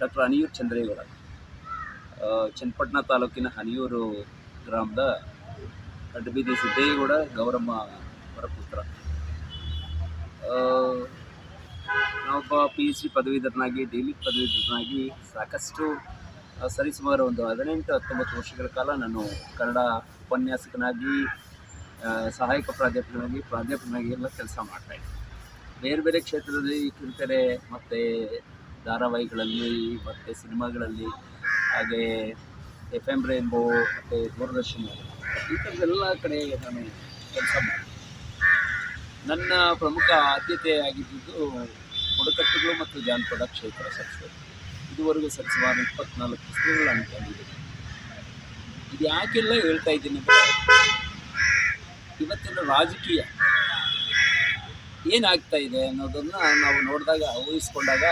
Doctor Haniyuru Chandregowda. Channapatna ತಾಲೂಕಿನ ಹನಿಯೂರು ಗ್ರಾಮದ ಅಡ್ಡಬೀದಿ ಸಿದ್ದೇಗೌಡ ಗೌರಮ್ಮ ಅವರ ಪುತ್ರ. ನಾವೊಬ್ಬ ಪಿ ಯು ಸಿ ಪದವೀಧರನಾಗಿ ಡಿ ಪದವೀಧರನಾಗಿ ಸಾಕಷ್ಟು ಸರಿಸುಮಾರು ಒಂದು ಹದಿನೆಂಟು, ಹತ್ತೊಂಬತ್ತು ವರ್ಷಗಳ ಕಾಲ ನಾನು ಕನ್ನಡ ಉಪನ್ಯಾಸಕನಾಗಿ ಸಹಾಯಕ ಪ್ರಾಧ್ಯಾಪಕನಾಗಿ ಪ್ರಾಧ್ಯಾಪಕನಾಗಿ ಎಲ್ಲ ಕೆಲಸ ಮಾಡ್ತಾಯಿದ್ದೆ ಬೇರೆ ಬೇರೆ ಕ್ಷೇತ್ರದಲ್ಲಿ ಕಿರುತೆರೆ ಮತ್ತು ಧಾರಾವಾಹಿಗಳಲ್ಲಿ ಮತ್ತು ಸಿನಿಮಾಗಳಲ್ಲಿ ಹಾಗೆ ಎಫ್ ಎಂ ರೇನ್ಬೋ ಮತ್ತು ದೂರದರ್ಶನ ಈ ಥರದ್ದೆಲ್ಲ ಕಡೆ ನಾನು ಕೆಲಸ ಮಾಡಿದೆ ನನ್ನ ಪ್ರಮುಖ ಆದ್ಯತೆ ಆಗಿದ್ದು ಬುಡಕಟ್ಟುಗಳು ಮತ್ತು ಜಾನಪದ ಕ್ಷೇತ್ರ ಸಂಸ್ಥೆ ಇದುವರೆಗೂ ಸರಿಸುಮಾರು ಇಪ್ಪತ್ನಾಲ್ಕು ಪುಸ್ತಕಗಳು ಅನ್ಕೊಂಡಿದ್ದೀನಿ ಇದು ಯಾಕೆಲ್ಲ ಹೇಳ್ತಾ ಇದ್ದೀನಿ ಇವತ್ತಿನ ರಾಜಕೀಯ ಏನಾಗ್ತಾ ಇದೆ ಅನ್ನೋದನ್ನು ನಾವು ನೋಡಿದಾಗ, ಊಹಿಸ್ಕೊಂಡಾಗ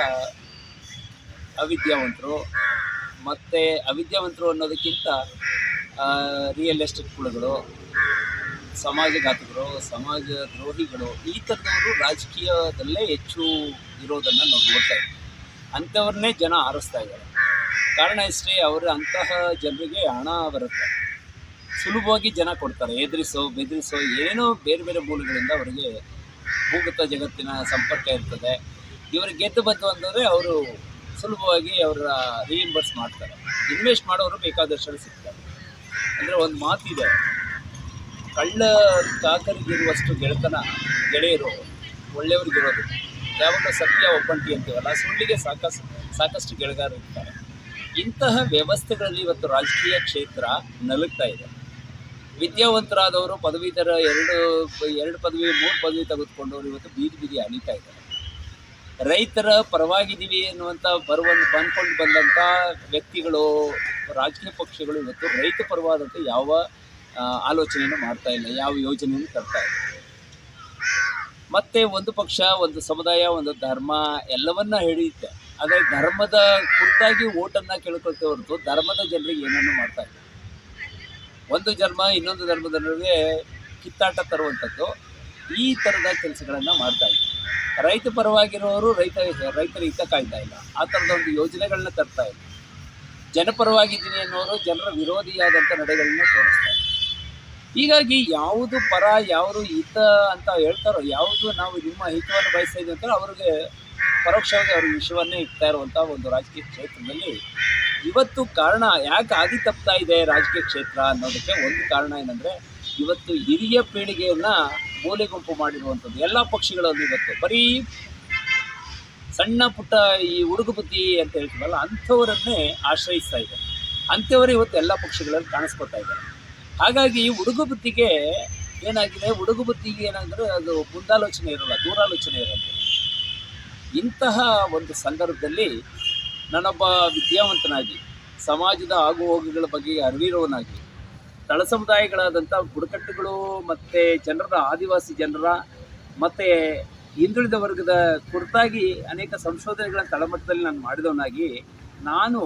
ಅವಿದ್ಯಾವಂತರು. ಮತ್ತು ಅವಿದ್ಯಾವಂತರು ಅನ್ನೋದಕ್ಕಿಂತ ರಿಯಲ್ ಎಸ್ಟೇಟ್ ಕುಳುಗಳು ಸಮಾಜಘಾತಕರು ಸಮಾಜ ದ್ರೋಹಿಗಳು, ಈ ಥರದವರು ರಾಜಕೀಯದಲ್ಲೇ ಹೆಚ್ಚು ಇರೋದನ್ನು ನಾವು ನೋಡ್ತಾ ಇದ್ದೀವಿ. ಅಂಥವ್ರನ್ನೇ ಜನ ಆರಿಸ್ತಾ ಇದ್ದಾರೆ. ಕಾರಣ ಇಷ್ಟೇ, ಅವರು ಅಂತಹ ಜನರಿಗೆ ಹಣ ಬರುತ್ತೆ. ಸುಲಭವಾಗಿ ಜನ ಕೊಡ್ತಾರೆ. ಎದುರಿಸೋ, ಬೆದರಿಸೋ, ಏನೋ ಬೇರೆ ಬೇರೆ ಮೂಲಗಳಿಂದ ಅವರಿಗೆ ಭೂಗತ ಜಗತ್ತಿನ ಸಂಪರ್ಕ ಇರ್ತದೆ. ಇವರು ಗೆದ್ದು ಬಂತು ಅಂತಂದರೆ ಅವರು ಸುಲಭವಾಗಿ ಅವರ ರೀಇಂಬರ್ಸ್ ಮಾಡ್ತಾರೆ. ಇನ್ವೆಸ್ಟ್ ಮಾಡೋರು ಬೇಕಾದಷ್ಟು ಸಿಗ್ತಾರೆ. ಅಂದರೆ ಒಂದು ಮಾತಿದೆ. ಕಳ್ಳ ಕಾಕರಿಗಿರುವಷ್ಟು ಗೆಳೆತನ ಗೆಳೆಯರು ಒಳ್ಳೆಯವ್ರಿಗಿರೋದು. ಯಾವಾಗ ಸತ್ಯ ಒಬ್ಬಂಟಿ ಅಂತೀವಲ್ಲ, ಸುಳ್ಳಿಗೆ ಸಾಕಷ್ಟು ಸಾಕಷ್ಟು ಗೆಳೆಗಾರರು ಇರ್ತಾರೆ ಇಂತಹ ವ್ಯವಸ್ಥೆಗಳಲ್ಲಿ ಇವತ್ತು ರಾಜಕೀಯ ಕ್ಷೇತ್ರ ನಲುಗ್ತಾ ಇದೆ. ವಿದ್ಯಾವಂತರಾದವರು ಪದವೀಧರ ಎರಡು ಎರಡು ಪದವಿ, ಮೂರು ಪದವಿ ತೆಗೆದುಕೊಂಡವರು ಇವತ್ತು ಬೀದಿ ಬೀದಿ ಅಣಿತಾ ಇದ್ದಾರೆ. ರೈತರ ಪರವಾಗಿದ್ದೀವಿ ಅನ್ನುವಂಥ ಬರುವಂತ, ಬಂದ್ಕೊಂಡು ಬಂದಂಥ ವ್ಯಕ್ತಿಗಳು, ರಾಜಕೀಯ ಪಕ್ಷಗಳು ಇವತ್ತು ರೈತ ಪರವಾದಂಥ ಯಾವ ಆಲೋಚನೆಯನ್ನು ಮಾಡ್ತಾ ಇಲ್ಲ, ಯಾವ ಯೋಜನೆಯನ್ನು ತರ್ತಾ ಇಲ್ಲ. ಮತ್ತೆ ಒಂದು ಪಕ್ಷ, ಒಂದು ಸಮುದಾಯ, ಒಂದು ಧರ್ಮ ಎಲ್ಲವನ್ನ ಹಿಡಿಯುತ್ತೆ. ಆದರೆ ಧರ್ಮದ ಕುರಿತಾಗಿ ಓಟನ್ನು ಕೇಳ್ಕೊಳ್ತೇ ಧರ್ಮದ ಜನರಿಗೆ ಏನನ್ನು ಮಾಡ್ತಾ ಇಲ್ಲ ಒಂದು ಧರ್ಮ, ಇನ್ನೊಂದು ಧರ್ಮದ ನಡುವೆ ಕಿತ್ತಾಟ ತರುವಂಥದ್ದು ಈ ಥರದ ಕೆಲಸಗಳನ್ನು ಮಾಡ್ತಾ ಇದ್ದಾರೆ ರೈತ ಪರವಾಗಿರೋರು ರೈತ, ರೈತರ ಹಿತ ಕಾಯ್ತಾ ಇಲ್ಲ. ಆ ಥರದ ಒಂದು ಯೋಜನೆಗಳನ್ನ ತರ್ತಾ ಇಲ್ಲ. ಜನಪರವಾಗಿದ್ದೀನಿ ಅನ್ನೋರು ಜನರ ವಿರೋಧಿಯಾದಂಥ ನಡೆಗಳನ್ನ ತೋರಿಸ್ತಾ ಇದ್ದಾರೆ ಹೀಗಾಗಿ ಯಾವುದು ಪರ, ಯಾವುದು ಹಿತ ಅಂತ ಹೇಳ್ತಾರೋ, ಯಾವುದು ನಾವು ನಿಮ್ಮ ಹಿತವನ್ನು ಬಯಸ್ತಾ ಇದ್ದೀವಿ ಅಂತ ಅವ್ರಿಗೆ ಪರೋಕ್ಷವಾಗಿ ಅವ್ರ ವಿಷಯವನ್ನೇ ಇಡ್ತಾ ಇರುವಂಥ ಒಂದು ರಾಜಕೀಯ ಕ್ಷೇತ್ರದಲ್ಲಿ ಇವತ್ತು ಕಾರಣ ಯಾಕೆ ಆಗಿ ತಪ್ತಾ ಇದೆ ರಾಜಕೀಯ ಕ್ಷೇತ್ರ ಅನ್ನೋದಕ್ಕೆ ಒಂದು ಕಾರಣ ಏನಂದರೆ, ಇವತ್ತು ಹಿರಿಯ ಪೀಳಿಗೆಯನ್ನು ಮೂಲೆ ಗುಂಪು ಮಾಡಿರುವಂಥದ್ದು, ಎಲ್ಲ ಪಕ್ಷಗಳಲ್ಲಿ ಇವತ್ತು. ಬರೀ ಸಣ್ಣ ಪುಟ್ಟ ಈ ಹುಡುಗ ಅಂತ ಹೇಳ್ತೀವಲ್ಲ, ಅಂಥವರನ್ನೇ ಆಶ್ರಯಿಸ್ತಾ ಇದೆ. ಅಂಥವರು ಇವತ್ತು ಎಲ್ಲ ಪಕ್ಷಗಳಲ್ಲಿ ಕಾಣಿಸ್ಕೊತಾ ಇದ್ದಾರೆ. ಹಾಗಾಗಿ ಈ ಬುದ್ಧಿಗೆ ಏನಾಗಿದೆ? ಹುಡುಗ ಏನಾದರೆ ಅದು ಮುಂದಾಲೋಚನೆ ಇರೋಲ್ಲ, ದೂರಾಲೋಚನೆ ಇರೋಲ್ಲ. ಇಂತಹ ಒಂದು ಸಂದರ್ಭದಲ್ಲಿ ನಾನೊಬ್ಬ ವಿದ್ಯಾವಂತನಾಗಿ, ಸಮಾಜದ ಆಗು ಹೋಗುಗಳ ಬಗ್ಗೆ ಅರಿವಿರೋನಾಗಿ ತಳ ಸಮುದಾಯಗಳಾದಂಥ ಬುಡಕಟ್ಟುಗಳು ಮತ್ತು ಜನರ ಆದಿವಾಸಿ ಜನರ ಮತ್ತು ಹಿಂದುಳಿದ ವರ್ಗದ ಕುರಿತಾಗಿ ಅನೇಕ ಸಂಶೋಧನೆಗಳ ತಳಮಟ್ಟದಲ್ಲಿ ನಾನು ಮಾಡಿದವನಾಗಿ, ನಾನು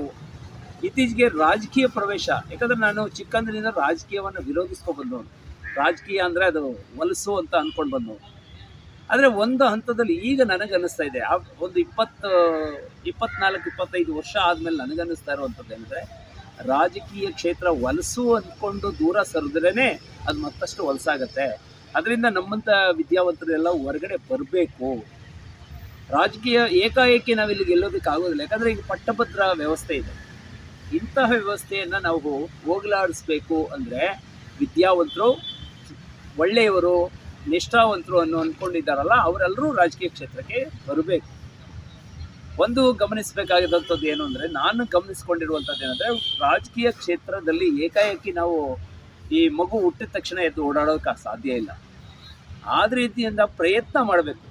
ಇತ್ತೀಚೆಗೆ ರಾಜಕೀಯ ಪ್ರವೇಶ, ಯಾಕಂದರೆ ನಾನು ಚಿಕ್ಕಂದಿನಿಂದ ರಾಜಕೀಯವನ್ನು ವಿರೋಧಿಸ್ಕೊಂಡು ಬಂದವನು. ರಾಜಕೀಯ ಅಂದರೆ ಅದು ಹೊಲಸು ಅಂತ ಅಂದ್ಕೊಂಡು ಬಂದವನು. ಆದರೆ ಒಂದು ಹಂತದಲ್ಲಿ ಈಗ ನನಗನ್ನಿಸ್ತಾ ಇದೆ. ಆ ಒಂದು ಇಪ್ಪತ್ತು, ಇಪ್ಪತ್ನಾಲ್ಕು, ಇಪ್ಪತ್ತೈದು ವರ್ಷ ಆದಮೇಲೆ ನನಗನ್ನಿಸ್ತಾ ಇರುವಂಥದ್ದು ಏನಂದರೆ, ರಾಜಕೀಯ ಕ್ಷೇತ್ರ ವಲಸು ಅಂದ್ಕೊಂಡು ದೂರ ಸರಿದ್ರೇ ಅದು ಮತ್ತಷ್ಟು ವಲಸಾಗತ್ತೆ ಅದರಿಂದ ನಮ್ಮಂಥ ವಿದ್ಯಾವಂತರೆಲ್ಲ ಹೊರಗಡೆ ಬರಬೇಕು. ರಾಜಕೀಯ ಏಕಾಏಕಿ ನಾವಿಲ್ಲಿ ಗೆಲ್ಲೋದಕ್ಕೆ ಆಗೋದಿಲ್ಲ. ಯಾಕಂದರೆ ಈಗ ಪಟ್ಟಭದ್ರ ವ್ಯವಸ್ಥೆ ಇದೆ. ಇಂತಹ ವ್ಯವಸ್ಥೆಯನ್ನು ನಾವು ಹೋಗಲಾಡಿಸ್ಬೇಕು ಅಂದರೆ ವಿದ್ಯಾವಂತರು, ಒಳ್ಳೆಯವರು ನಿಷ್ಠಾವಂತರು ಅನ್ನೋ ಅಂದ್ಕೊಂಡಿದ್ದಾರಲ್ಲ ಅವರೆಲ್ಲರೂ ರಾಜಕೀಯ ಕ್ಷೇತ್ರಕ್ಕೆ ಬರಬೇಕು. ಒಂದು ಗಮನಿಸಬೇಕಾಗಿದ್ದಂಥದ್ದು ಏನು ಅಂದರೆ, ನಾನು ಗಮನಿಸ್ಕೊಂಡಿರುವಂಥದ್ದು ಏನಂದರೆ, ರಾಜಕೀಯ ಕ್ಷೇತ್ರದಲ್ಲಿ ಏಕಾಏಕಿ ನಾವು ಈ ಮಗು ಹುಟ್ಟಿದ ತಕ್ಷಣ ಎದ್ದು ಓಡಾಡೋಕೆ ಸಾಧ್ಯ ಇಲ್ಲ. ಆದ ರೀತಿಯಿಂದ ಪ್ರಯತ್ನ ಮಾಡಬೇಕು.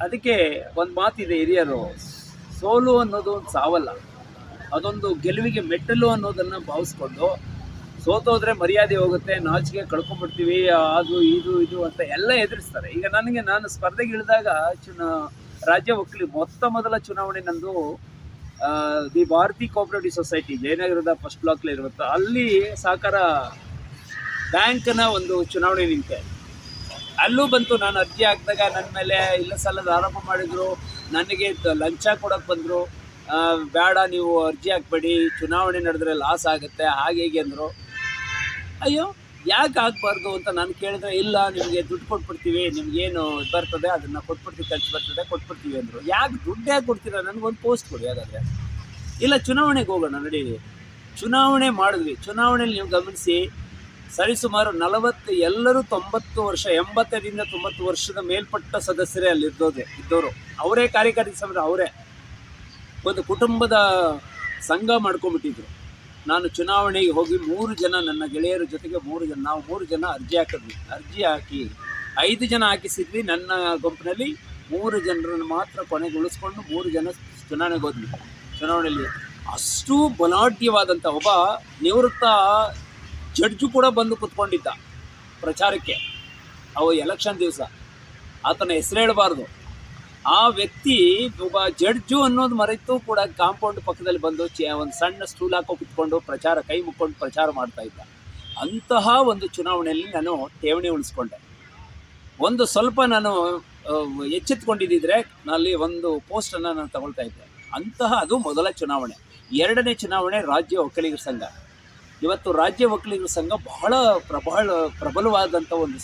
ಅದಕ್ಕೆ ಒಂದು ಮಾತಿದೆ ಹಿರಿಯರು, ಸೋಲು ಅನ್ನೋದು ಒಂದು ಸಾವಲ್ಲ. ಅದೊಂದು ಗೆಲುವಿಗೆ ಮೆಟ್ಟಲು ಅನ್ನೋದನ್ನು ಭಾವಿಸ್ಕೊಂಡು ಸೋತೋದ್ರೆ ಮರ್ಯಾದೆ ಹೋಗುತ್ತೆ, ನಾಚಿಕೆ ಕಳ್ಕೊಂಡ್ಬಿಡ್ತೀವಿ ಅದು, ಇದು ಇದು ಅಂತ ಎಲ್ಲ ಎದುರಿಸ್ತಾರೆ. ಈಗ ನನಗೆ ನಾನು ಸ್ಪರ್ಧೆಗೆ ಇಳಿದಾಗ ಚುನಾ, ರಾಜ್ಯ ಒಕ್ಕಲಿ, ಮೊತ್ತ ಮೊದಲ ಚುನಾವಣೆ ನಂದು ದಿ ಭಾರತಿ ಕೋಆಪರೇಟಿವ್ ಸೊಸೈಟಿ, ಜಯನಗರದ ಫಸ್ಟ್ ಬ್ಲಾಕ್ಲಿ ಇರುತ್ತೆ ಅಲ್ಲಿ ಸಹಕಾರ ಬ್ಯಾಂಕ್ನ ಒಂದು ಚುನಾವಣೆ ನಿಂತೆ. ಅಲ್ಲೂ ಬಂತು, ನಾನು ಅರ್ಜಿ ಹಾಕಿದಾಗ ನನ್ನ ಮೇಲೆ ಇಲ್ಲ ಸಲ್ಲದ ಆರೋಪ ಮಾಡಿದ್ರು, ನನಗೆ ಲಂಚ ಕೊಡಕ್ಕೆ ಬಂದರು. ಬೇಡ, ನೀವು ಅರ್ಜಿ ಹಾಕ್ಬೇಡಿ, ಚುನಾವಣೆ ನಡೆದ್ರೆ ಲಾಸ್ ಆಗುತ್ತೆ ಹಾಗೆ ಹೀಗೆ ಅಂದರು. ಅಯ್ಯೋ, ಯಾಕೆ ಆಗಬಾರ್ದು ಅಂತ ನಾನು ಕೇಳಿದ್ರೆ, ಇಲ್ಲ, ನಿಮಗೆ ದುಡ್ಡು ಕೊಟ್ಬಿಡ್ತೀವಿ, ನಿಮ್ಗೇನು ಬರ್ತದೆ, ಅದನ್ನು ಕೊಟ್ಬಿಡ್ತೀವಿ, ಖರ್ಚು ಬರ್ತದೆ, ಕೊಟ್ಬಿಡ್ತೀವಿ ಅಂದರು. ಯಾಕೆ ದುಡ್ಡು ಯಾಕೆ ಕೊಡ್ತೀರಾ? ನನಗೊಂದು ಪೋಸ್ಟ್ ಕೊಡಿ ಹಾಗಾದರೆ. ಇಲ್ಲ, ಚುನಾವಣೆಗೆ ಹೋಗೋಣ ನಡೀರಿ ಚುನಾವಣೆ ಮಾಡಿದ್ವಿ. ಚುನಾವಣೆಯಲ್ಲಿ ನೀವು ಗಮನಿಸಿ, ಸರಿಸುಮಾರು ನಲವತ್ತು, ಎಲ್ಲರೂ ತೊಂಬತ್ತು ವರ್ಷ, ಎಂಬತ್ತರಿಂದ ತೊಂಬತ್ತು ವರ್ಷದ ಮೇಲ್ಪಟ್ಟ ಸದಸ್ಯರೇ ಅಲ್ಲಿ ಇದ್ದೋದೆ ಇದ್ದವರು ಅವರೇ ಕಾರ್ಯಕಾರಿ ಸಮಿತಿ ಅವರೇ. ಒಂದು ಕುಟುಂಬದ ಸಂಘ ಮಾಡ್ಕೊಂಬಿಟ್ಟಿದ್ರು ನಾನು ಚುನಾವಣೆಗೆ ಹೋಗಿ ಮೂರು ಜನ ನನ್ನ ಗೆಳೆಯರ ಜೊತೆಗೆ ಮೂರು ಜನ, ನಾವು ಮೂರು ಜನ ಅರ್ಜಿ ಹಾಕಿದ್ವಿ. ಅರ್ಜಿ ಹಾಕಿ ಐದು ಜನ ಹಾಕಿಸಿದ್ವಿ. ನನ್ನ ಗುಂಪಿನಲ್ಲಿ ಮೂರು ಜನರನ್ನು ಮಾತ್ರ ಕೊನೆಗೊಳಿಸ್ಕೊಂಡು ಮೂರು ಜನ ಚುನಾವಣೆಗೆ ಹೋದ್ವಿ. ಚುನಾವಣೆಯಲ್ಲಿ ಅಷ್ಟು ಬಲಾಢ್ಯವಾದಂಥ ಒಬ್ಬ ನಿವೃತ್ತ ಜಡ್ಜು ಕೂಡ ಬಂದು ಕುತ್ಕೊಂಡಿದ್ದ ಪ್ರಚಾರಕ್ಕೆ. ಅವು ಎಲೆಕ್ಷನ್ ದಿವಸ. ಆತನ ಹೆಸರು ಹೇಳಬಾರ್ದು. ಆ ವ್ಯಕ್ತಿ ಒಬ್ಬ ಜಡ್ಜು ಅನ್ನೋದು ಮರೆತು ಕೂಡ ಕಾಂಪೌಂಡ್ ಪಕ್ಕದಲ್ಲಿ ಬಂದು ಒಂದು ಸಣ್ಣ ಸ್ಟೂಲ್ ಹಾಕೋ ಕುತ್ಕೊಂಡು ಪ್ರಚಾರ, ಕೈ ಮುಕ್ಕೊಂಡು ಪ್ರಚಾರ ಮಾಡ್ತಾ ಇದ್ದ. ಅಂತಹ ಒಂದು ಚುನಾವಣೆಯಲ್ಲಿ ನಾನು ಠೇವಣಿ ಉಳಿಸ್ಕೊಂಡೆ. ಒಂದು ಸ್ವಲ್ಪ ನಾನು ಎಚ್ಚೆತ್ಕೊಂಡಿದ್ದರೆ ನಲ್ಲಿ ಒಂದು ಪೋಸ್ಟನ್ನು ನಾನು ತಗೊಳ್ತಾ ಇದ್ದೆ. ಅಂತಹ ಅದು ಮೊದಲ ಚುನಾವಣೆ. ಎರಡನೇ ಚುನಾವಣೆ ರಾಜ್ಯ ಒಕ್ಕಲಿಗರ ಸಂಘ. ಇವತ್ತು ರಾಜ್ಯ ಒಕ್ಕಲಿಗರ ಸಂಘ ಬಹಳ ಪ್ರಬಲ, ಪ್ರಬಲವಾದಂಥ ಒಂದು